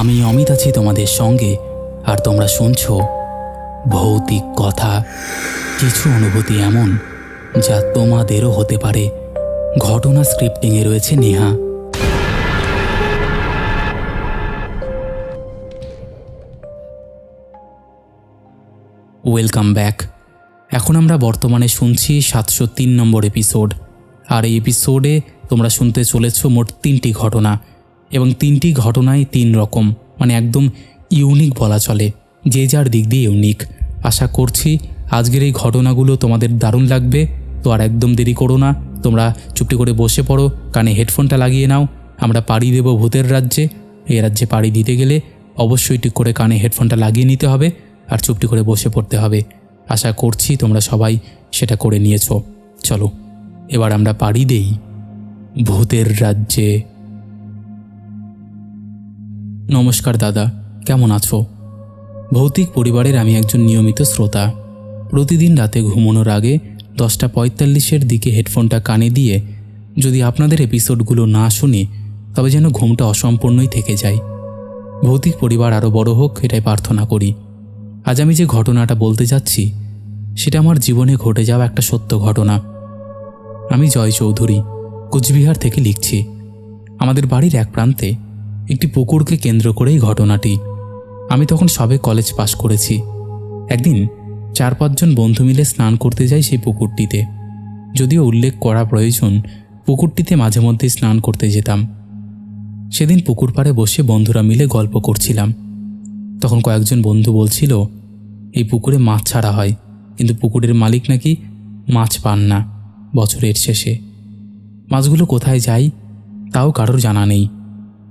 আমি অমিত আছি তোমাদের সঙ্গে, আর তোমরা শুনছো ভৌতিক কথা। কিছু অনুভূতি এমন, যা তোমাদেরও হতে পারে। ঘটনা স্ক্রিপ্টিংয়ে রয়েছে নেহা। ওয়েলকাম ব্যাক এখন আমরা বর্তমানে শুনছি সাতশো তিন নম্বর এপিসোড আর এই এপিসোডে তোমরা শুনতে চলেছ মোট তিনটি ঘটনা। এবং তিনটি ঘটনাই তিন রকম মানে একদম ইউনিক বলা চলে, যে যার দিক দিয়ে ইউনিক আশা করছি আজকের এই ঘটনাগুলো তোমাদের দারুণ লাগবে, তো আর একদম দেরি করো না, তোমরা চুপটি করে বসে পড়ো, কানে হেডফোনটা লাগিয়ে নাও, আমরা পাড়ি দেব ভূতের রাজ্যে, এই রাজ্যে পাড়ি দিতে গেলে অবশ্যই ঠিক করে কানে হেডফোনটা লাগিয়ে নিতে হবে, আর চুপটি করে বসে পড়তে হবে। আশা করছি তোমরা সবাই সেটা করে নিয়েছো। চলো, এবার আমরা পাড়ি দেই ভূতের রাজ্যে। নমস্কার দাদা, কেমন আছো? ভৌতিক পরিবারের আমি একজন নিয়মিত শ্রোতা। প্রতিদিন রাতে ঘুমানোর আগে দশটা পঁয়তাল্লিশের দিকে হেডফোনটা কানে দিয়ে যদি আপনাদের এপিসোডগুলো না শুনি, তবে যেন ঘুমটা অসম্পূর্ণই থেকে যায়। ভৌতিক পরিবার আরও বড় হোক, এটাই প্রার্থনা করি। আজ আমি যে ঘটনাটা বলতে যাচ্ছি, সেটা আমার জীবনে ঘটে যাওয়া একটা সত্য ঘটনা। আমি জয় চৌধুরী কুচবিহার থেকে লিখছি। আমাদের বাড়ির এক প্রান্তে একটি পুকুরকে কেন্দ্র করেই ঘটনাটি। আমি তখন সবে কলেজ পাশ করেছি। একদিন চার পাঁচজন বন্ধু মিলে স্নান করতে যাই সেই পুকুরটিতে। যদিও উল্লেখ করা প্রয়োজন, পুকুরটিতে মাঝে মধ্যেই স্নান করতে যেতাম। সেদিন পুকুর পাড়ে বসে বন্ধুরা মিলে গল্প করছিলাম। তখন কয়েকজন বন্ধু বলছিল, এই পুকুরে মাছ ছাড়া হয়, কিন্তু পুকুরের মালিক নাকি মাছ পান না বছরের শেষে। মাছগুলো কোথায় যায়, তাও কারোর জানা নেই।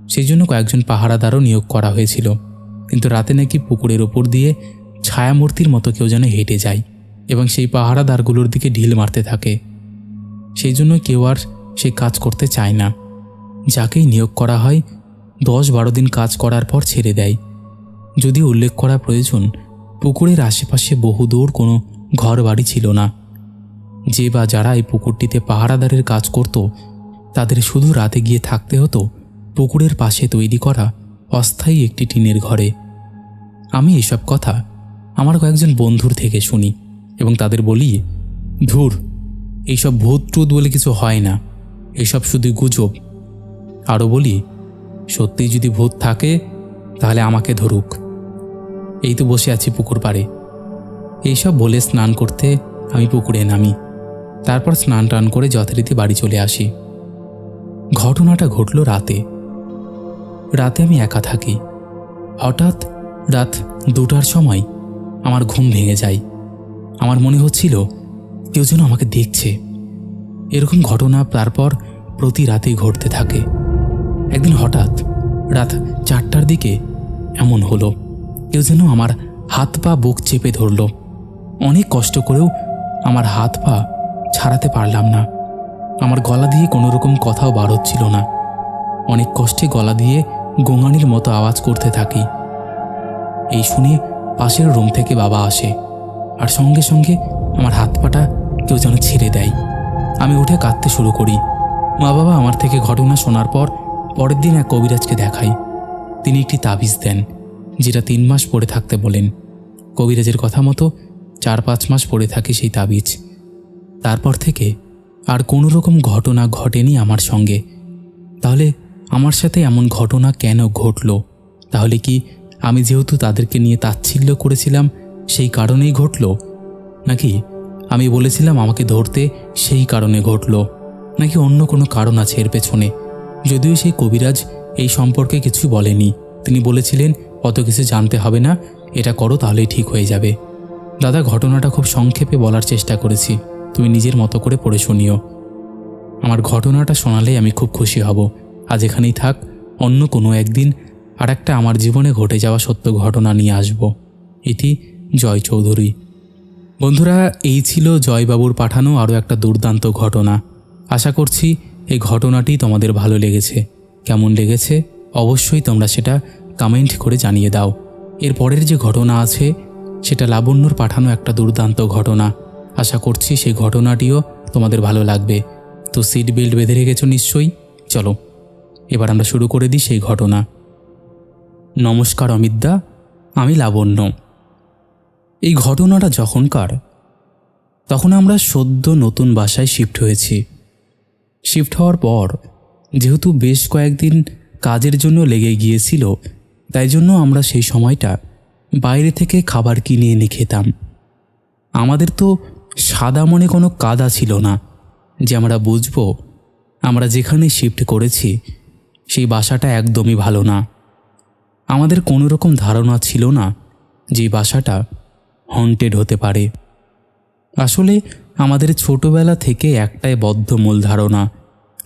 সেই জন্য কয়েকজন পাহারাদারও নিয়োগ করা হয়েছিল। কিন্তু রাতে নাকি পুকুরের ওপর দিয়ে ছায়ামূর্তির মতো কেউ যেন হেঁটে যায় এবং সেই পাহারাদারগুলোর দিকে ঢিল মারতে থাকে। সেই জন্য কেউ আর সে কাজ করতে চায় না। যাকেই নিয়োগ করা হয়, দশ বারো দিন কাজ করার পর ছেড়ে দেয়। যদি উল্লেখ করা প্রয়োজন, পুকুরের আশেপাশে বহুদূর কোনো ঘর বাড়ি ছিল না। যে বা যারা এই পুকুরটিতে পাহারাদারের কাজ করত, তাদের শুধু রাতে গিয়ে থাকতে হতো পুকুরের পাশে তৈরি করা অস্থায়ী একটি টিনের ঘরে। আমি এসব কথা আমার কয়েকজন বন্ধুর থেকে শুনি এবং তাদের বলি, ধুর, এইসব ভূত টুত বলে কিছু হয় না। এসব শুধু গুজব। আরও বলি সত্যিই যদি ভূত থাকে, তাহলে আমাকে ধরুক। এই তো বসে আছি পুকুর পাড়ে। এইসব বলে স্নান করতে আমি পুকুরে নামি। তারপর স্নান টান করে যথারীতি বাড়ি চলে আসি। ঘটনাটা ঘটল রাতে। রাতে আমি একা থাকি। হঠাৎ রাত দুটার সময় আমার ঘুম ভেঙে যায়। আমার মনে হচ্ছিল কেউ যেন আমাকে দেখছে। এরকম ঘটনা তারপর প্রতি রাতেই ঘটতে থাকে। একদিন হঠাৎ রাত চারটার দিকে এমন হলো, কেউ যেন আমার হাত পা বুক চেপে ধরল। অনেক কষ্ট করেও আমার হাত পা ছাড়াতে পারলাম না। আমার গলা দিয়ে কোনো রকম কথাও বার হচ্ছিল না। অনেক কষ্টে গলা দিয়ে গোঙানির মতো আওয়াজ করতে থাকি। এই শুনে পাশের রুম থেকে বাবা আসে আর সঙ্গে সঙ্গে আমার হাত পাটা কেউ যেন ছেড়ে দেয়। আমি উঠে কাঁদতে শুরু করি। মা বাবা আমার থেকে ঘটনা শোনার পর পরের দিন এক কবিরাজকে দেখাই। তিনি একটি তাবিজ দেন, যেটা তিন মাস পরে থাকতে বলেন। কবিরাজের কথা মতো চার পাঁচ মাস পড়ে থাকে সেই তাবিজ। তারপর থেকে আর কোনো রকম ঘটনা ঘটেনি আমার সঙ্গে। তাহলে আমার সাথে এমন ঘটনা কেন ঘটল? তাহলে কি আমি যেহেতু তাদেরকে নিয়ে তাচ্ছিল্য করেছিলাম, সেই কারণেই ঘটল? নাকি আমি বলেছিলাম আমাকে ধরতে সেই কারণে ঘটল? নাকি অন্য কোনো কারণ আছে এর পেছনে? যদিও সেই কবিরাজ এই সম্পর্কে কিছু বলেনি। তিনি বলেছিলেন, অত কিছু জানতে হবে না, এটা করো তাহলেই ঠিক হয়ে যাবে। দাদা, ঘটনাটা খুব সংক্ষেপে বলার চেষ্টা করেছি। তুমি নিজের মতো করে পড়ে শুনিও। আমার ঘটনাটা শোনালে আমি খুব খুশি হব। আজ এখানেই থাক, অন্য কোনো একদিন আর একটা আমার জীবনে ঘটে যাওয়া সত্য ঘটনা নিয়ে আসব। এটি জয় চৌধুরী। বন্ধুরা, এই ছিল জয়বাবুর পাঠানো আরও একটা দুর্দান্ত ঘটনা। আশা করছি এই ঘটনাটি তোমাদের ভালো লেগেছে। কেমন লেগেছে? অবশ্যই তোমরা সেটা কমেন্ট করে জানিয়ে দাও। এর পরের যে ঘটনা আছে, সেটা লাবণ্যর পাঠানো একটা দুর্দান্ত ঘটনা। আশা করছি সেই ঘটনাটিও তোমাদের ভালো লাগবে। তো সিট বেল্ট বেঁধে রেখেছো নিশ্চয়ই? চলো। এবার আমরা শুরু করে দিই সেই ঘটনা। নমস্কার অমিতদা, আমি লাবণ্য। এই ঘটনাটা যখনকার, তখন আমরা সদ্য নতুন বাসায় শিফট হয়েছি। শিফট হওয়ার পর, যেহেতু বেশ কয়েকদিন কাজের জন্য লেগে গিয়েছিল, তাই জন্য আমরা সেই সময়টা বাইরে থেকে খাবার কিনে এনে খেতাম। আমাদের তো সাদা মনে কোনো কাদা ছিল না। যে আমরা বুঝব, আমরা যেখানে শিফট করেছি সেই বাসাটা একদমই ভালো না। আমাদের কোনো রকম ধারণা ছিল না যে বাসাটা হন্টেড হতে পারে। আসলে আমাদের ছোটবেলা থেকে একটাই বদ্ধ মূল ধারণা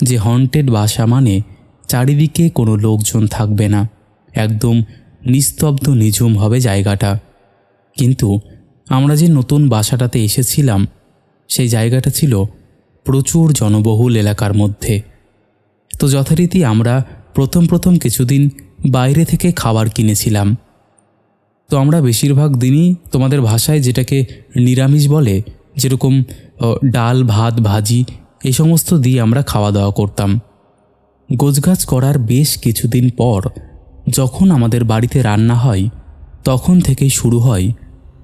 যে হন্টেড বাসা মানে চারিদিকে কোনো লোকজন থাকবে না। একদম নিস্তব্ধ নিঝুম হবে জায়গাটা। কিন্তু আমরা যে নতুন বাসাটাতে এসেছিলাম, সেই জায়গাটা ছিল প্রচুর জনবহুল এলাকার মধ্যে। তো যথারীতি আমরা প্রথম প্রথম কিছুদিন বাইরে থেকে খাবার কিনেছিলাম। তো আমরা বেশিরভাগ দিনই তোমাদের ভাষায় যেটাকে নিরামিষ বলে, যেরকম ডাল, ভাত, ভাজি, এই সমস্ত দিয়ে আমরা খাওয়া দাওয়া করতাম। গোছগাছ করার বেশ কিছুদিন পর যখন আমাদের বাড়িতে রান্না হয়, তখন থেকেই শুরু হয়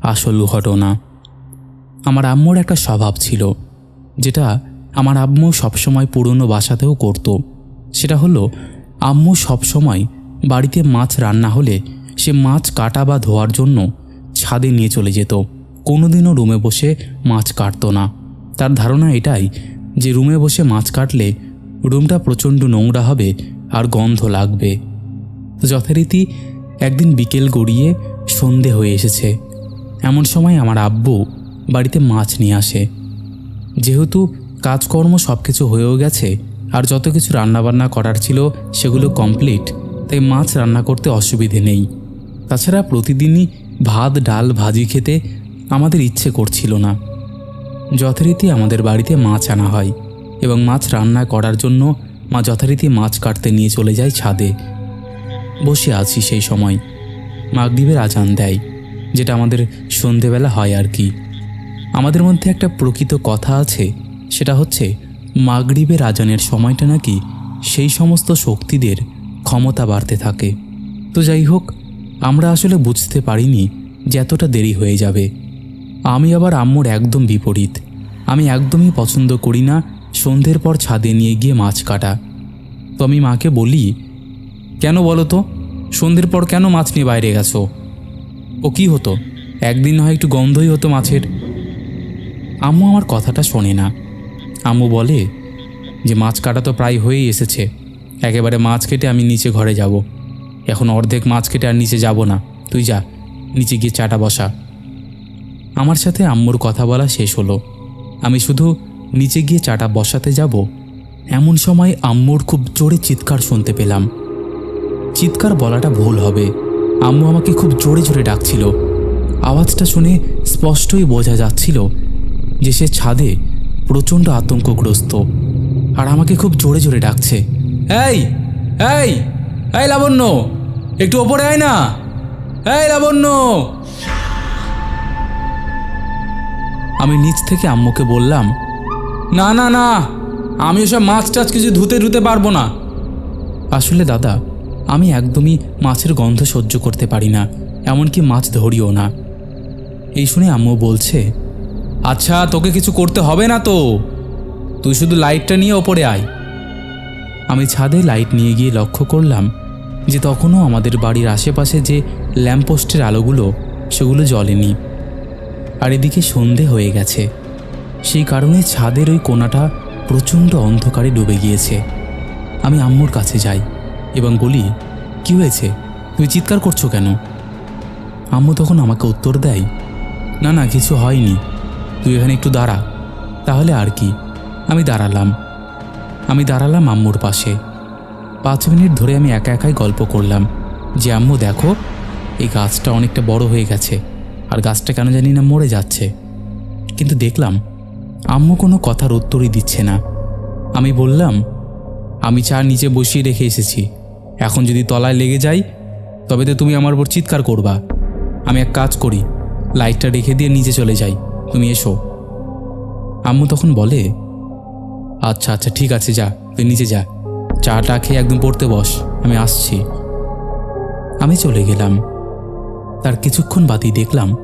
আসল ঘটনা। আমার আম্মুর একটা স্বভাব ছিল, যেটা আমার আম্মু সবসময় পুরনো বাসাতেও করতো। সেটা হলো, আম্মু সবসময় বাড়িতে মাছ রান্না হলে সে মাছ কাটা বা ধোয়ার জন্য ছাদে নিয়ে চলে যেত। কোনোদিনও রুমে বসে মাছ কাটতো না। তার ধারণা এটাই যে রুমে বসে মাছ কাটলে রুমটা প্রচণ্ড নোংরা হবে আর গন্ধ লাগবে। যথারীতি একদিন বিকেল গড়িয়ে সন্ধে হয়ে এসেছে। এমন সময় আমার আব্বু বাড়িতে মাছ নিয়ে আসে। যেহেতু কাজকর্ম সব কিছু হয়েও গেছে আর যত কিছু রান্নাবান্না করার ছিল সেগুলো কমপ্লিট তাই মাছ রান্না করতে অসুবিধে নেই। তাছাড়া প্রতিদিনই ভাত, ডাল, ভাজি খেতে আমাদের ইচ্ছে করছিল না। যথারীতি আমাদের বাড়িতে মাছ আনা হয় এবং মাছ রান্না করার জন্য মা যথারীতি মাছ কাটতে নিয়ে চলে যায় ছাদে। বসে আছি সেই সময়। মাগরীবের আজান দেয়, যেটা আমাদের সন্ধেবেলা হয় আর কি। আমাদের মধ্যে একটা প্রকৃত কথা আছে, সেটা হচ্ছে মাগরিবের আজানের সময়টা নাকি সেই সমস্ত শক্তিদের ক্ষমতা বাড়তে থাকে। তো যাই হোক, আমরা আসলে বুঝতে পারিনি যে এতটা দেরি হয়ে যাবে। আমি আবার আম্মুর একদম বিপরীত। আমি একদমই পছন্দ করি না সন্ধ্যের পর ছাদে নিয়ে গিয়ে মাছ কাটা। তো আমি মাকে বলি, কেন বলো তো? সন্ধ্যের পর কেন মাছ নিয়ে বাইরে গেছো? ও কি হতো? একদিন হয় একটু গন্ধই হতো মাছের। আম্মু আমার কথাটা শোনে না। আম্মু বলে যে মাছ কাটা তো প্রায় হয়েই এসেছে। একেবারে মাছ কেটে আমি নিচে ঘরে যাব। এখন অর্ধেক মাছ কেটে আর নিচে যাব না। তুই যা, নিচে গিয়ে চাটা বসা। আমার সাথে আম্মুর কথা বলা শেষ হলো। আমি শুধু নিচে গিয়ে চাটা বসাতে যাব, এমন সময় আম্মুর খুব জোরে চিৎকার শুনতে পেলাম। চিৎকার বলাটা ভুল হবে। আম্মু আমাকে খুব জোরে জোরে ডাকছিল। আওয়াজটা শুনে স্পষ্টই বোঝা যাচ্ছিল যে সে ছাদে প্রচণ্ড আতঙ্কগ্রস্ত। আর আমাকে খুব জোরে জোরে ডাকছে। এই এই এই লাবণ্য, একটু ওপরে আয় না। এই লাবণ্য। আমি নিচ থেকে আম্মুকে বললাম, না না না, আমি ওসব মাছ টাছ কিছু ধুতে ধুতে পারব না। আসলে দাদা, আমি একদমই মাছের গন্ধ সহ্য করতে পারি না, এমনকি মাছ ধরিও না। এই শুনে আম্মু বলছে আচ্ছা তোকে কিছু করতে হবে না তো। তুই শুধু লাইটটা নিয়ে ওপরে আয়। আমি ছাদে লাইট নিয়ে গিয়ে লক্ষ্য করলাম যে তখনও আমাদের বাড়ির আশেপাশে যে ল্যাম্পপোস্টের আলোগুলো, সেগুলো জ্বলেনি। আর এদিকে সন্ধে হয়ে গেছে। সেই কারণে ছাদের ওই কোনাটা প্রচণ্ড অন্ধকারে ডুবে গিয়েছে। আমি আম্মুর কাছে যাই এবং বলি, কি হয়েছে? তুমি চিৎকার করছ কেন? আম্মু তখন আমাকে উত্তর দেয়, না না, কিছু হয়নি। তুই এখানে একটু দাঁড়া। তাহলে আর কি? আমি দাঁড়ালাম। আমি দাঁড়ালাম আম্মুর পাশে। পাঁচ মিনিট ধরে আমি একা একাই গল্প করলাম। যে আম্মু, দেখো, এই গাছটা অনেকটা বড় হয়ে গেছে, আর গাছটা কেন জানি না মরে যাচ্ছে। কিন্তু দেখলাম, আম্মু কোনো কথার উত্তরই দিচ্ছে না। আমি বললাম, আমি চা নিচে বসিয়ে রেখে এসেছি। এখন যদি তলায় লেগে যাই তবে তো তুমি আমার উপর চিৎকার করবা। আমি এক কাজ করি, লাইটটা রেখে দিয়ে নিচে চলে যাই। তুমি এসো। আম্মু তখন বলে আচ্ছা আচ্ছা ঠিক আছে, যা, তুই নিচে যা। চাটা খেয়ে একদম পড়তে বস, আমি আসছি। আমি চলে গেলাম। তার কিছুক্ষণ বাদই দেখলাম,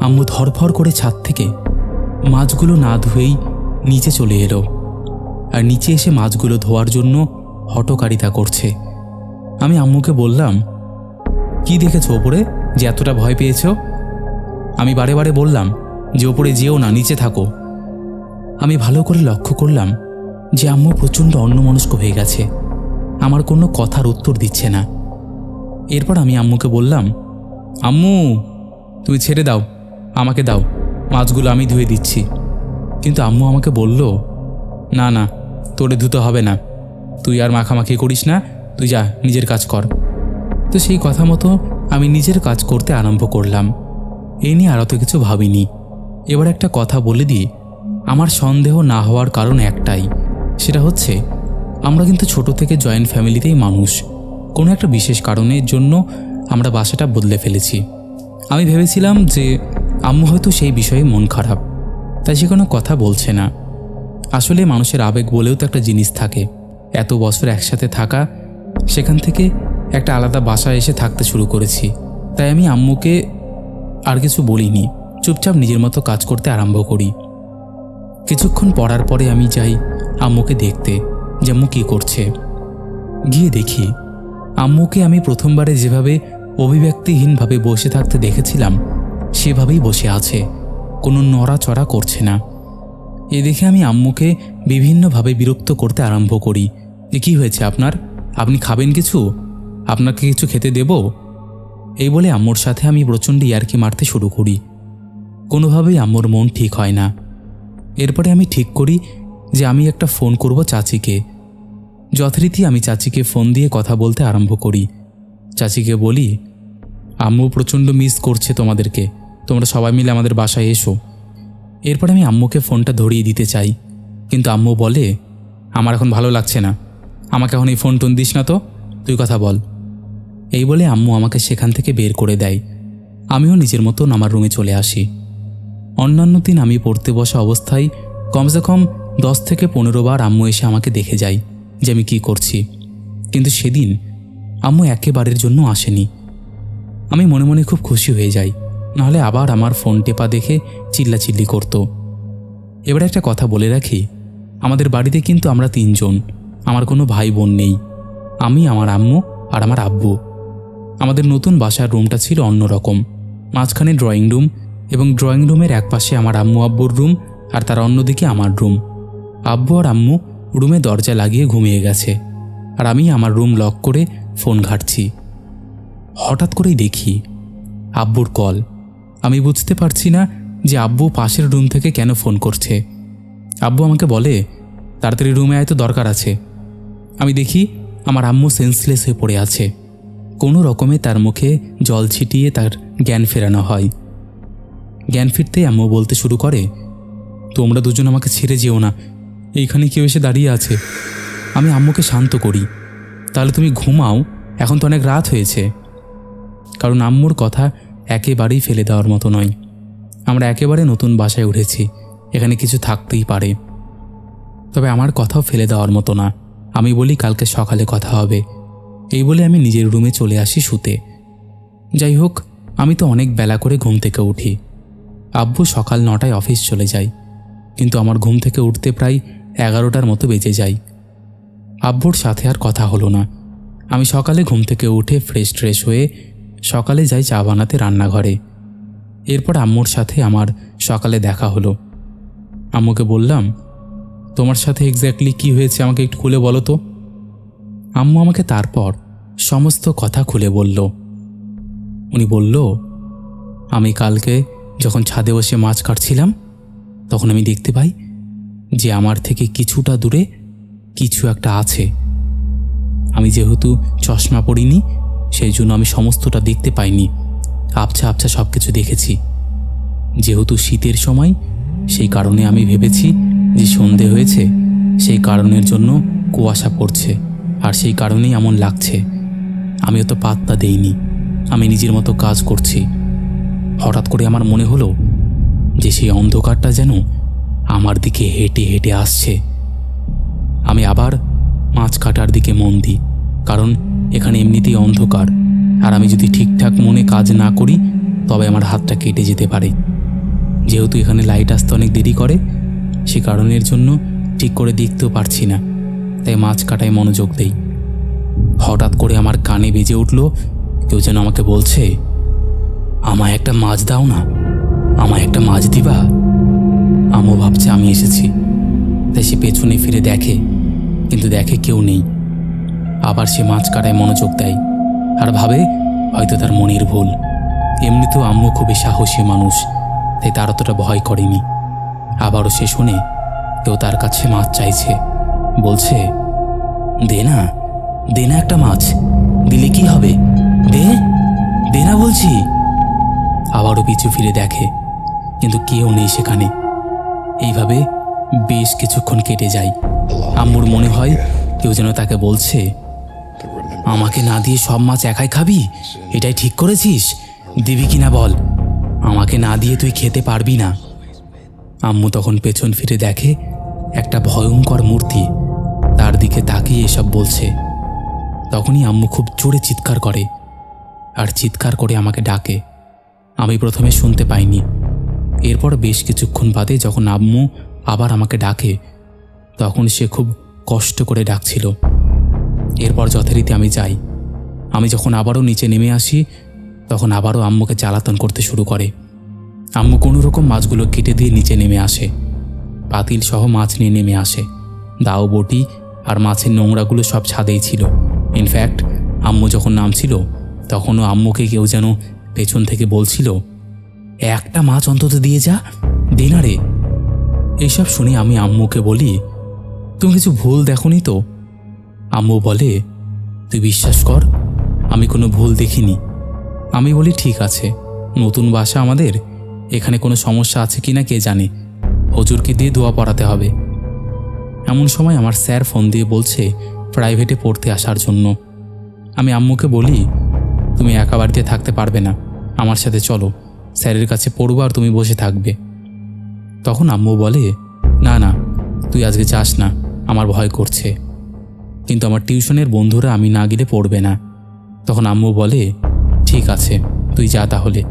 আম্মু ধরফর করে ছাদ থেকে মাছগুলো না ধুয়েই নিচে চলে এলো। আর নিচে এসে মাছগুলো ধোয়ার জন্য হটকারিতা করছে। আমি আম্মুকে বললাম, কি দেখেছ ওপরে? যে এতটা ভয় পেয়েছ? আমি বারে বারে বললাম যে ওপরে যেও না, নিচে থাকো। আমি ভালো করে লক্ষ্য করলাম যে আম্মু প্রচণ্ড অন্যমনস্ক হয়ে গেছে। আমার কোনো কথার উত্তর দিচ্ছে না। এরপর আমি আম্মুকে বললাম, আম্মু, তুমি ছেড়ে দাও, আমাকে দাও, মাছগুলো আমি ধুয়ে দিচ্ছি। কিন্তু আম্মু আমাকে বলল, না না, তোরে ধুতে হবে না। তুই আর মাখামাখি করিস না, তুই যা, নিজের কাজ কর। তো সেই কথা মতো আমি নিজের কাজ করতে আরম্ভ করলাম। এই নিয়ে আর অত কিছু ভাবিনি। এবার একটা কথা বলে দিই। আমার সন্দেহ না হওয়ার কারণ একটাই, সেটা হচ্ছে আমরা কিন্তু ছোট থেকে জয়েন্ট ফ্যামিলিতেই মানুষ। কোনো একটা বিশেষ কারণের জন্য আমরা বাসাটা বদলে ফেলেছি। আমি ভেবেছিলাম যে আম্মু হয়তো সেই বিষয়ে মন খারাপ, তাই সে কোনো কথা বলছে না। আসলে মানুষের আবেগ বলেও তো একটা জিনিস থাকে। এত বছর একসাথে থাকা, সেখান থেকে একটা আলাদা বাসায় এসে থাকতে শুরু করেছি। তাই আমি আম্মুকে আর কিছু বলিনি। চুপচাপ নিজের মতো কাজ করতে আরম্ভ করি। কিছুক্ষণ পড়ার পরে আমি যাই আম্মুকে দেখতে যে আম্মু কী করছে। গিয়ে দেখি আম্মুকে আমি প্রথমবারে যেভাবে অভিব্যক্তিহীনভাবে বসে থাকতে দেখেছিলাম, সেভাবেই বসে আছে, কোনো নড়াচড়া করছে না। এ দেখে আমি আম্মুকে বিভিন্নভাবে বিরক্ত করতে আরম্ভ করি যে, কী হয়েছে আপনার? আপনি খাবেন কিছু? আপনাকে কিছু খেতে দেব? এই বলে আম্মুর সাথে আমি প্রচণ্ড ইয়ার্কি মারতে শুরু করি। কোনোভাবেই আম্মুর মন ঠিক হয় না। এরপরে আমি ঠিক করি যে আমি একটা ফোন করব চাচিকে। যথারীতি আমি চাচিকে ফোন দিয়ে কথা বলতে আরম্ভ করি। চাচিকে বলি, আম্মু প্রচণ্ড মিস করছে তোমাদেরকে। তোমরা সবাই মিলে আমাদের বাসায় এসো। এরপর আমি আম্মুকে ফোনটা ধরিয়ে দিতে চাই। কিন্তু আম্মু বলে, আমার এখন ভালো লাগছে না। আমাকে এখন এই ফোন টোন দিস না তো। তুই কথা বল। এই বলে আম্মু আমাকে সেখান থেকে বের করে দেয়। আমিও নিজের মতন আমার রুমে চলে আসি। অন্যান্য দিন আমি পড়তে বসা অবস্থায় কমসে কম দশ থেকে পনেরো বার আম্মু এসে আমাকে দেখে যায় যে আমি কী করছি। কিন্তু সেদিন আম্মু একেবারের জন্য আসেনি। আমি মনে মনে খুব খুশি হয়ে যাই, নাহলে আবার আমার ফোন টেপা দেখে চিল্লাচিল্লি করত। এবার একটা কথা বলে রাখি, আমাদের বাড়িতে কিন্তু আমরা তিনজন, আমার কোনো ভাই বোন নেই, আমি, আমার আম্মু আর আমার আব্বু। আমাদের নতুন বাসার রুমটা ছিল অন্যরকম, মাঝখানে ড্রয়িং রুম এবং ড্রয়িং রুমের একপাশে আমার আম্মু আব্বুর রুম আর তার অন্যদিকে আমার রুম আব্বু আর আম্মু রুমে দরজা লাগিয়ে ঘুমিয়ে গেছে, আর আমি আমার রুম লক করে ফোন ঘাটছি। হঠাৎ করেই দেখি আব্বুর কল আমি বুঝতে পারছি না যে আব্বু পাশের রুম থেকে কেন ফোন করছে। আব্বু আমাকে বলে, তাড়াতাড়ি রুমে আয় তো, দরকার আছে। আমি দেখি আমার আম্মু সেন্সলেস হয়ে পড়ে আছে। কোনো রকমে তার মুখে জল ছিটিয়ে তার জ্ঞান ফেরানো হয়। জ্ঞান ফিরতেই আম্মু বলতে শুরু করে, তোমরা দুজন আমাকে ছেড়ে যেও না। এইখানে কেউ এসে দাঁড়িয়ে আছে। আমি আম্মুকে শান্ত করি। তাহলে তুমি ঘুমাও। এখন তো অনেক রাত হয়েছে। কারণ আম্মুর কথা একেবারেই ফেলে দেওয়ার মতো নয়। আমরা একেবারে নতুন বাসায় উঠেছি। এখানে কিছু থাকতেই পারে। তবে আমার কথাও ফেলে দেওয়ার মতো না। আমি বলি, কালকে সকালে কথা হবে। এই বলে আমি নিজের রুমে চলে আসি শুতে। যাই হোক, আমি তো অনেক বেলা করে ঘুম থেকে উঠি। আব্বু সকাল নটায় অফিস চলে যায়, কিন্তু আমার ঘুম থেকে উঠতে প্রায় এগারোটার মতো বেজে যায়। আব্বুর সাথে আর কথা হলো না। আমি সকালে ঘুম থেকে উঠে ফ্রেশ ট্রেশ হয়ে সকালে যাই চা বানাতে রান্নাঘরে। এরপর আম্মুর সাথে আমার সকালে দেখা হলো। আম্মুকে বললাম, তোমার সাথে এক্স্যাক্টলি কি হয়েছে আমাকে একটু খুলে বলো তো? আম্মু আমাকে তারপর সমস্ত কথা খুলে বলল। উনি বলল, আমি কালকে যখন ছাদে বসে মাছ কাটছিলাম, তখন আমি দেখতে পাই যে আমার থেকে কিছুটা দূরে কিছু একটা আছে। আমি যেহেতু চশমা পরিনি, সেই জন্য আমি সমস্তটা দেখতে পাইনি। আবছা আবছা সব কিছু দেখেছি। যেহেতু শীতের সময়, সেই কারণে আমি ভেবেছি যে সন্ধে হয়েছে, সেই কারণের জন্য কুয়াশা পড়ছে, আর সেই কারণেই এমন লাগছে। আমি অত পাত্তা দেইনি। আমি নিজের মতো কাজ করছি। হঠাৎ করে আমার মনে হলো যে সেই অন্ধকারটা যেন আমার দিকে হেঁটে হেঁটে আসছে। আমি আবার মাছ কাটার দিকে মন দিই, কারণ এখানে এমনিতেই অন্ধকার। আর আমি যদি ঠিকঠাক মনে কাজ না করি, তবে আমার হাতটা কেটে যেতে পারে। যেহেতু এখানে লাইট আসতে অনেক দেরি করে, সে কারণের জন্য ঠিক করে দেখতেও পারছি না, তাই মাছ কাটায় মনোযোগ দেই। হঠাৎ করে আমার কানে বেজে উঠল, কেউ যেন আমাকে বলছে আমায় একটা মাছ দাও না। আমায় একটা মাছ দিবা? আমও ভাবছে আমি এসেছি। তাই সে পেছনে ফিরে দেখে, কিন্তু দেখে কেউ নেই। আবার সে মাছ কাটায় মনোযোগ দেয়। আর ভাবে, হয়তো তার মনের ভুল। এমনিতেও আম্মু খুবই সাহসী মানুষ, তাই তার অতটা ভয় করেনি। আবারও সে শুনে, কেউ তার কাছে মাছ চাইছে। বলছে, দে না দে না একটা মাছ। দিলে কি হবে? দে দে না বলছি। আবারও পিছু ফিরে দেখে, কিন্তু কেউ নেই সেখানে। এইভাবে বেশ কিছুক্ষণ কেটে যায়। আম্মুর মনে হয় কেউ যেন তাকে বলছে, আমাকে না দিয়ে সব মাছ একাই খাবি? এটাই ঠিক করেছিস? দিবি কিনা বল? আমাকে না দিয়ে তুই খেতে পারবি না। আম্মু তখন পেছন ফিরে দেখে একটা ভয়ঙ্কর মূর্তি। তার দিকে তাকিয়ে এসব বলছে। তখনই আম্মু খুব জোরে চিৎকার করে, আর চিৎকার করে আমাকে ডাকে। আমি প্রথমে শুনতে পাইনি। এরপর বেশ কিছুক্ষণ বাদে যখন আম্মু আবার আমাকে ডাকে, তখন সে খুব কষ্ট করে ডাকছিল। এরপর যথারীতি আমি যাই। আমি যখন আবারও নিচে নেমে আসি, তখন আবারও আম্মুকে জ্বালাতন করতে শুরু করে। আম্মু কোনো রকম মাছগুলো কেটে দিয়ে নিচে নেমে আসে। পাতিল সহ মাছ নিয়ে নেমে আসে। দাও, বটি আর মাছের নোংরাগুলো সব ছাদেই ছিল। ইনফ্যাক্ট আম্মু যখন নামছিল, তখনও আম্মুকে কেউ যেন পেছন থেকে বলছিল, একটা মাছ অন্তত দিয়ে যা, দে এসব শুনে আমি আম্মুকে বলি, তুমি কিছু ভুল দেখনি তো? আম্মু বলে, তুই বিশ্বাস কর, আমি কোনো ভুল দেখিনি। আমি বলি, ঠিক আছে, নতুন বাসা আমাদের, এখানে কোনো সমস্যা আছে কি না কে জানে? হজুরকে দিয়ে দোয়া পড়াতে হবে। এমন সময় আমার স্যার ফোন দিয়ে বলছে, প্রাইভেটে পড়তে আসার জন্য। আমি আম্মুকে বলি, তুমি একা বাড়িতে থাকতে পারবে না। আমার সাথে চলো, স্যারের কাছে পড়ব আর তুমি বসে থাকবে। তখন আম্মু বলে, না না, তুই আজকে যাস না, আমার ভয় করছে। কিন্তু আমার টিউশনের বন্ধুরা আমি না গেলে পড়বে না। তখন আম্মু বলে, ঠিক আছে, তুই যা তাহলে,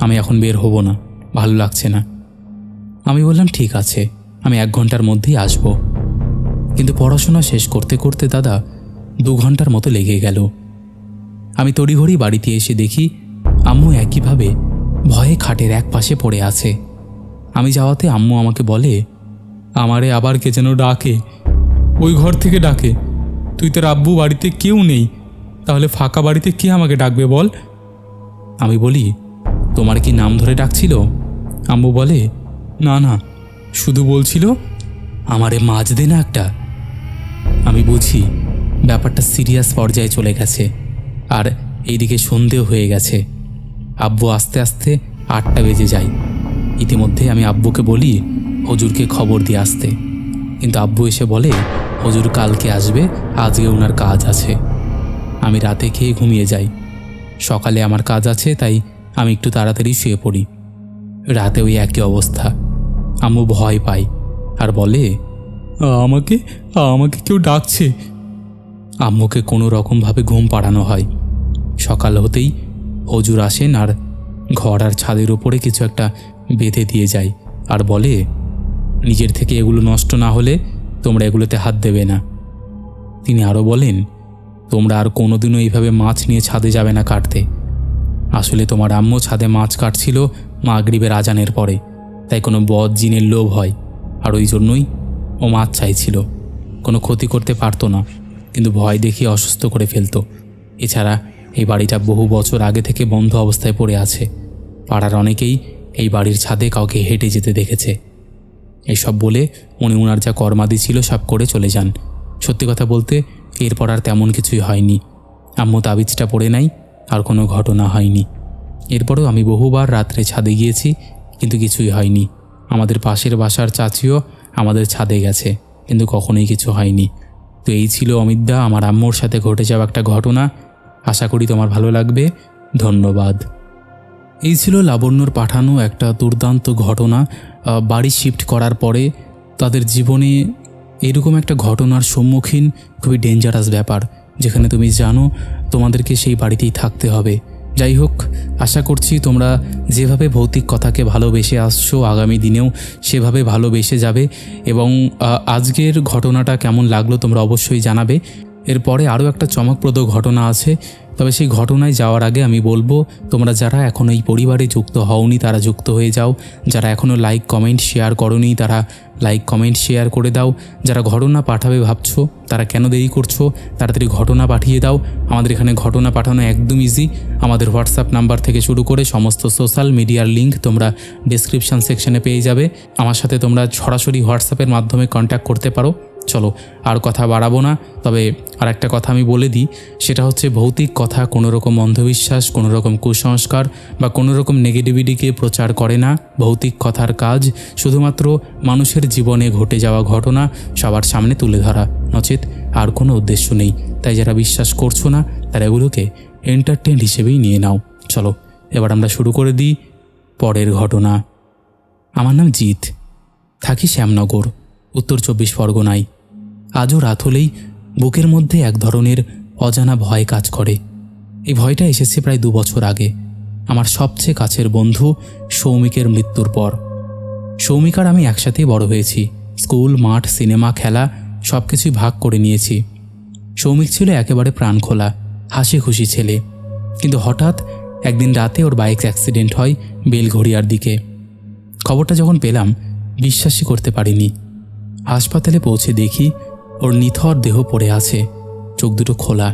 আমি এখন বের হব না, ভালো লাগছে না। আমি বললাম, ঠিক আছে, আমি এক ঘণ্টার মধ্যেই আসব। কিন্তু পড়াশোনা শেষ করতে করতে দাদা দু ঘণ্টার মতো লেগে গেল। আমি তড়িঘড়ি বাড়িতে এসে দেখি আম্মু একইভাবে ভয়ে খাটের এক পাশে পড়ে আছে। আমি যাওয়াতে আম্মু আমাকে বলে, আমারে আবার কে যেন ডাকে। ওই ঘর থেকে ডাকে। তুই তোর আব্বু বাড়িতে কেউ নেই। তাহলে ফাঁকা বাড়িতে কে আমাকে ডাকবে বল? আমি বলি, তোমার কি নাম ধরে ডাকছিল? আম্মু বলে, না না, শুধু বলছিল, আমারে মাছ দে না একটা। আমি বুঝি ব্যাপারটা সিরিয়াস পর্যায়ে চলে গেছে, আর এইদিকে সন্ধেও হয়ে গেছে। আব্বু আস্তে আস্তে আটটা বেজে যায়। ইতিমধ্যে আমি আব্বুকে বলি, হজুরকে খবর দিয়ে আসতে। কিন্তু আব্বু এসে বলে, হজুর কালকে আসবে, আজকে ওনার কাজ আছে। আমি রাতে খেয়ে ঘুমিয়ে যাই। সকালে আমার কাজ আছে, তাই আমি একটু তাড়াতাড়ি শুয়ে পড়ি। রাতে ওই একই অবস্থা। আম্মু ভয় পায় আর বলে, আমাকে আমাকে কেউ ডাকছে। আম্মুকে কোনো রকমভাবে ঘুম পাড়ানো হয়। সকাল হতেই হজুর আসেন আর ঘর আর ছাদের ওপরে কিছু একটা বেঁধে দিয়ে যায় আর বলে, নিজের থেকে এগুলো নষ্ট না হলে তোমরা এগুলোতে হাত দেবে না। তিনি আরও বলেন, তোমরা আর কোনোদিনও এইভাবে মাছ নিয়ে ছাদে যাবে না কাটতে। আসলে তোমার আম্মু ছাদে মাছ কাটছিল মাগরিবের আজানের পরে, তাই কোনো বদ জিনের লোভ হয়। আর ওই জন্যই ও মাছ চাইছিল। কোনো ক্ষতি করতে পারতো না, কিন্তু ভয় দেখিয়ে অসুস্থ করে ফেলতো। এছাড়া এই বাড়িটা বহু বছর আগে থেকে বন্ধ অবস্থায় পড়ে আছে। পাড়ার অনেকেই এই বাড়ির ছাদে কাউকে হেঁটে যেতে দেখেছে। এসব বলে উনি ওনার যা কর্মাদি ছিল সব করে চলে যান। সত্যি কথা বলতে, এরপর আর তেমন কিছুই হয়নি। আম্মু তাবিজটা পড়ে নাই, আর কোনো ঘটনা হয়নি। এরপরেও আমি বহুবার রাত্রে ছাদে গিয়েছি, কিন্তু কিছুই হয়নি। আমাদের পাশের বাসার চাচিও আমাদের ছাদে গেছে, কিন্তু কখনোই কিছু হয়নি। তো এই ছিল অমিতদা, আমার আম্মুর সাথে ঘটে যাওয়া একটা ঘটনা। আশা করি তোমার ভালো লাগবে। ধন্যবাদ। এই ছিল লাবণ্যর পাঠানো একটা দুর্দান্ত ঘটনা। বাড়ি শিফট করার পরে তাদের জীবনে এরকম একটা ঘটনার সম্মুখীন খুবই ডেঞ্জারাস ব্যাপার, যেখানে তুমি জানো তোমাদেরকে সেই বাড়িতেই থাকতে হবে। যাই হোক, আশা করছি তোমরা যেভাবে ভৌতিক কথাকে ভালোবেসে আসছো আগামী দিনেও সেভাবে ভালোবেসে যাবে এবং আজকের ঘটনাটা কেমন লাগল তোমরা অবশ্যই জানাবে। এরপরে আরও একটা চমকপ্রদ ঘটনা আছে। তবে সেই ঘটনায় যাওয়ার আগে আমি বলব, তোমরা যারা এখনও এই পরিবারে যুক্ত হওনি, তারা যুক্ত হয়ে যাও। যারা এখনও লাইক কমেন্ট শেয়ার করনি, তারা লাইক কমেন্ট শেয়ার করে দাও। যারা ঘটনা পাঠাবে ভাবছ, তারা কেন দেরি করছ, তাড়াতাড়ি ঘটনা পাঠিয়ে দাও। আমাদের এখানে ঘটনা পাঠানো একদম ইজি আমাদের হোয়াটসঅ্যাপ নাম্বার থেকে শুরু করে সমস্ত সোশ্যাল মিডিয়ার লিঙ্ক তোমরা ডিসক্রিপশন সেকশনে পেয়ে যাবে। আমার সাথে তোমরা সরাসরি হোয়াটসঅ্যাপের মাধ্যমে কন্ট্যাক্ট করতে পারো। চলো, আর কথা বাড়াবো না। তবে আর একটা কথা আমি বলে দিই, সেটা হচ্ছে ভৌতিক কথা কোনো রকম অন্ধবিশ্বাস কোনো রকম কুসংস্কার বা কোনো রকম নেগেটিভিটিকে প্রচার করে না। ভৌতিক কথার কাজ শুধুমাত্র মানুষের জীবনে ঘটে যাওয়া ঘটনা সবার সামনে তুলে ধরা, নচেত আর কোনো উদ্দেশ্য নেই। তাই যারা বিশ্বাস করছ না, তারা এগুলোকে এন্টারটেন হিসেবেই নিয়ে নাও। চলো, এবার আমরা শুরু করে দিই পরের ঘটনা। আমার নাম জিৎ। থাকি শ্যামনগর, উত্তর চব্বিশ পরগনায়। আজও রাত হলেই বুকের মধ্যে এক ধরনের অজানা ভয় কাজ করে। এই ভয়টা এসেছে প্রায় দু বছর আগে, আমার সবচেয়ে কাছের বন্ধু সৌমিকের মৃত্যুর পর। সৌমিক আর আমি একসাথেই বড় হয়েছি, স্কুল, মাঠ, সিনেমা, খেলা সব কিছুই ভাগ করে নিয়েছি। সৌমিক ছিল একেবারে প্রাণ খোলা হাসি খুশি ছেলে। কিন্তু হঠাৎ একদিন রাতে ওর বাইক অ্যাক্সিডেন্ট হয় বেলঘড়িয়ার দিকে। খবরটা যখন পেলাম, বিশ্বাসই করতে পারিনি। হাসপাতালে পৌঁছে দেখি ওর নিথর দেহ পড়ে আছে, চোখ দুটো খোলা,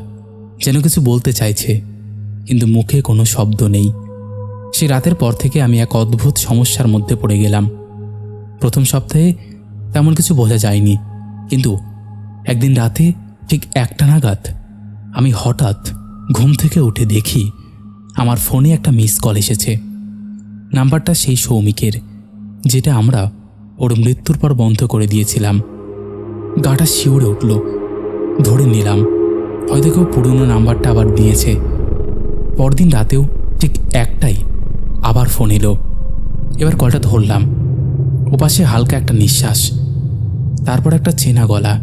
যেন কিছু বলতে চাইছে, কিন্তু মুখে কোনো শব্দ নেই। সে রাতের পর থেকে আমি এক অদ্ভুত সমস্যার মধ্যে পড়ে গেলাম। প্রথম সপ্তাহে তেমন কিছু বোঝা যায়নি, কিন্তু একদিন রাতে ঠিক একটা নাগাদ আমি হঠাৎ ঘুম থেকে উঠে দেখি আমার ফোনে একটা মিস কল এসেছে। নাম্বারটা সেই সৌমিকের, যেটা আমরা ওর মৃত্যুর পর বন্ধ করে দিয়েছিলাম। গাটা শিউরে উঠল। ধরে নিলাম, হয়তো কেউ পুরনো নাম্বারটা আবার দিয়েছে। পরদিন রাতেও ঠিক একটাই আবার ফোন এলো। এবার কলটা ধরলাম। ওপাশে হালকা একটা নিঃশ্বাস, তারপর একটা চেনা গলা।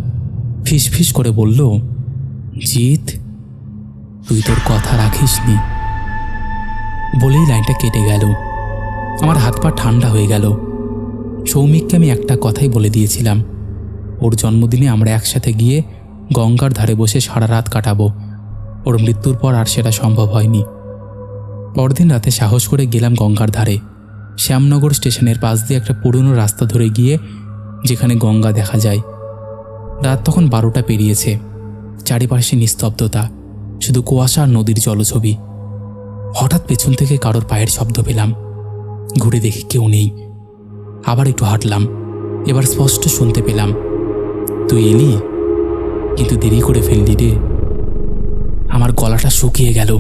ফিস ফিস করে বলল, জিৎ, তুই তোর কথা রাখিসনি বলেই লাইনটা কেটে গেল। আমার হাত পা ঠান্ডা হয়ে গেল। সৌমিককে আমি একটা কথাই বলে দিয়েছিলাম। ওর জন্মদিনে আমরা একসাথে গিয়ে গঙ্গার ধারে বসে সারা রাত কাটাবো। ওর মৃত্যুর পর আর সেটা সম্ভব হয়নি। পরদিন রাতে সাহস করে গেলাম গঙ্গার ধারে। শ্যামনগর স্টেশনের পাশ দিয়ে একটা পুরনো রাস্তা ধরে গিয়ে যেখানে গঙ্গা দেখা যায়। রাত তখন বারোটা পেরিয়েছে। চারিপাশে নিস্তব্ধতা, শুধু কুয়াশা আর নদীর জলছবি। হঠাৎ পেছন থেকে কারোর পায়ের শব্দ পেলাম। ঘুরে দেখি কেউ নেই। আবার একটু হাঁটলাম। এবার স্পষ্ট শুনতে পেলাম। তুই এলি? কিন্তু দেরি করে ফেললি রে। আমার গলাটা শুকিয়ে গেল।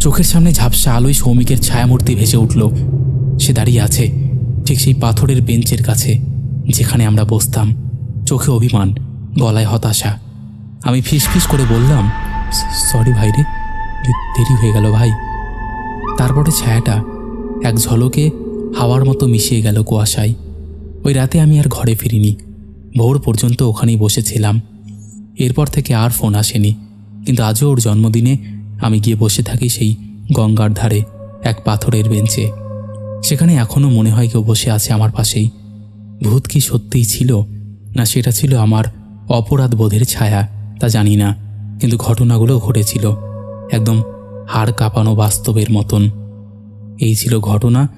চোখের সামনে ঝাপসা আলোয় সৌমিকের ছায়ামূর্তি ভেসে উঠল। সে দাঁড়িয়ে আছে, ঠিক সেই পাথরের বেঞ্চের কাছে, যেখানে আমরা বসতাম। চোখে অভিমান, গলায় হতাশা। আমি ফিস ফিস করে বললাম, সরি ভাই রে, দেরি হয়ে গেল ভাই। তারপরে ছায়াটা এক ঝলকে হাওয়ার মতো মিশিয়ে গেল কুয়াশায়। ওই রাতে আমি আর ঘরে ফিরিনি। ভোর পর্যন্ত ওখানেই বসেছিলাম। এরপর থেকে আর ফোন আসেনি, কিন্তু আজও ওর জন্মদিনে আমি গিয়ে বসে থাকি সেই গঙ্গার ধারে, এক পাথরের বেঞ্চে। সেখানে এখনও মনে হয় কেউ বসে আছে আমার পাশেই। ভূত কি সত্যিই ছিল, না সেটা ছিল আমার অপরাধ বোধের ছায়া, তা জানি না, কিন্তু ঘটনাগুলো ঘটেছিল, একদম হাড় কাঁপানো বাস্তবের মতন। এই ছিল ঘটনা,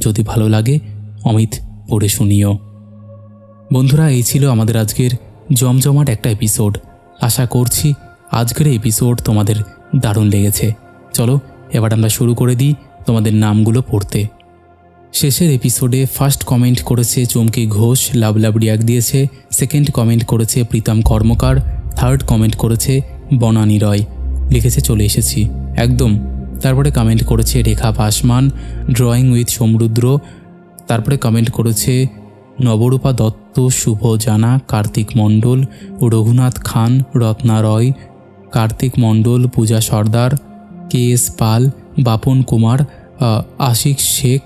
যদি ভালো লাগে অমিত পড়ে শুনিও। বন্ধুরা, এই ছিল আমাদের আজকের জমজমাট একটা এপিসোড আশা করছি আজকের এপিসোড তোমাদের দারুণ লেগেছে। চলো, এবার আমরা শুরু করে দিই তোমাদের নামগুলো পড়তে। শেষের এপিসোডে ফার্স্ট কমেন্ট করেছে চমকি ঘোষ, লাভ লাভ রিয়াক দিয়েছে। সেকেন্ড কমেন্ট করেছে প্রীতম কর্মকার। থার্ড কমেন্ট করেছে বনানী রয় লিখেছে, চলে এসেছি। একদম। তারপরে কমেন্ট করেছে রেখা পাসমান ড্রয়িং উইথ সমরুদ্র। তারপরে কমেন্ট করেছে Nabarupa Dutta, Shubho Jana, Kartik Mondal, Raghunath Khan, Ratna Roy, Kartik Mondal, Puja Sardar, K S Pal, Bapan Kumar Ashik Sheikh,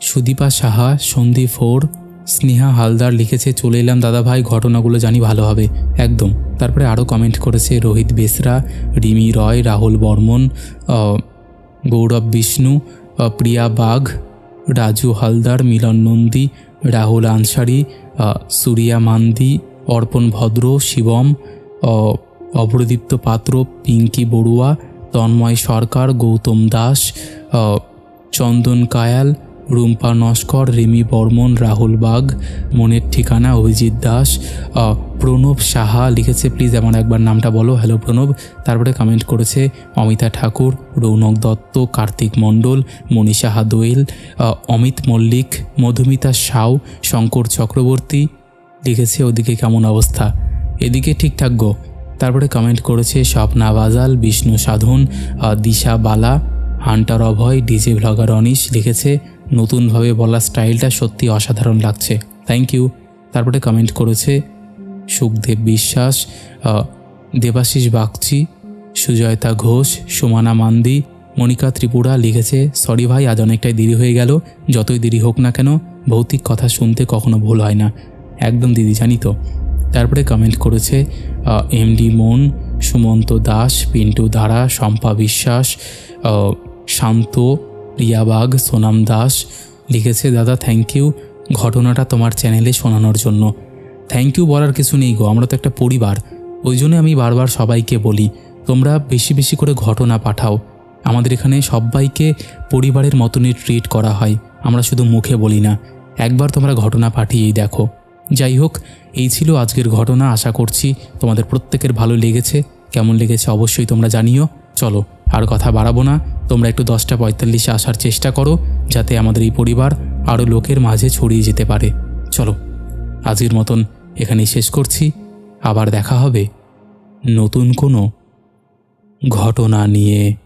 Sudipa Saha, Sandip four Sneha Haldar লিখেছে, চলে এলাম দাদা ভাই, ঘটনাগুলো জানি ভালো হবে। একদম। তারপরে আরও কমেন্ট করেছে, রোহিত বেসরা, রিমি রয়, রাহুল বর্মন গৌরব বিষ্ণু প্রিয়া বাঘ, রাজু হালদার, মিলন নন্দী রাহুল আনসারি সুরিয়া মান্দি, অর্পণ ভদ্র, শিবম অপ্রদীপ্ত পাত্র, পিঙ্কি বড়ুয়া, তন্ময় সরকার, গৌতম দাস চন্দন কায়াল, রুম্পা নস্কর, রিমি বর্মন, রাহুল বাগ, মনের ঠিকানা অভিজিৎ দাস প্রণব সাহা লিখেছে, প্লিজ আমার একবার নামটা বলো। হ্যালো প্রণব। তারপরে কমেন্ট করেছে, অমিতা ঠাকুর, রৌনক দত্ত, কার্তিক মণ্ডল, মনীষা হাদোয়েল অমিত মল্লিক, মধুমিতা সাউ, শঙ্কর চক্রবর্তী। লিখেছে, ওদিকে কেমন অবস্থা? এদিকে ঠিকঠাক গো। তারপরে কমেন্ট করেছে, Swapna বাজাল, Bishnu Sadhan Disha Bala, hunter Abhay, DJ vlogger Anish. লিখেছে, নতুনভাবে বলা স্টাইলটা সত্যি অসাধারণ লাগছে। Thank you. তারপরে কমেন্ট করেছে সুখদেব বিশ্বাস দেবাশিস বাগচি, সুজয়তা ঘোষ, সুমানা মান্দি মনিকা ত্রিপুরা লিখেছে সরি ভাই, আজ অনেকটাই দেরি হয়ে গেল, যতই দেরি হোক না কেন, ভৌতিক কথা শুনতে কখনো ভুল হয় না। একদম দিদি জানি তো। তারপরে কমেন্ট করেছে এমডি মন সুমন্ত দাস, পিন্টু ধারা, শম্পা বিশ্বাস শান্ত রিয়াবাগ সোনাম দাস লিখেছে, দাদা থ্যাংক ইউ ঘটনাটা তোমার চ্যানেলে শোনানোর জন্য। থ্যাংক ইউ বলার কিছু নেই গো, আমরা তো একটা পরিবার। ওই জন্য আমি বারবার সবাইকে বলি, তোমরা বেশি বেশি করে ঘটনা পাঠাও। আমাদের এখানে সবাইকে পরিবারের মতনই ট্রিট করা হয়, আমরা শুধু মুখে বলি না। একবার তোমরা ঘটনা পাঠিয়েই দেখো। যাই হোক, এই ছিল আজকের ঘটনা, আশা করছি তোমাদের প্রত্যেকের ভালো লেগেছে। কেমন লেগেছে অবশ্যই তোমরা জানিও। চলো, আর কথা বাড়াবো না। তোমরা একটু দশটা পঁয়তাল্লিশে আসার চেষ্টা করো, যাতে আমাদের এই পরিবার আরও লোকের মাঝে ছড়িয়ে যেতে পারে। চলো। আজকের মতন এখানেই শেষ করছি। আবার দেখা হবে নতুন কোনো ঘটনা নিয়ে।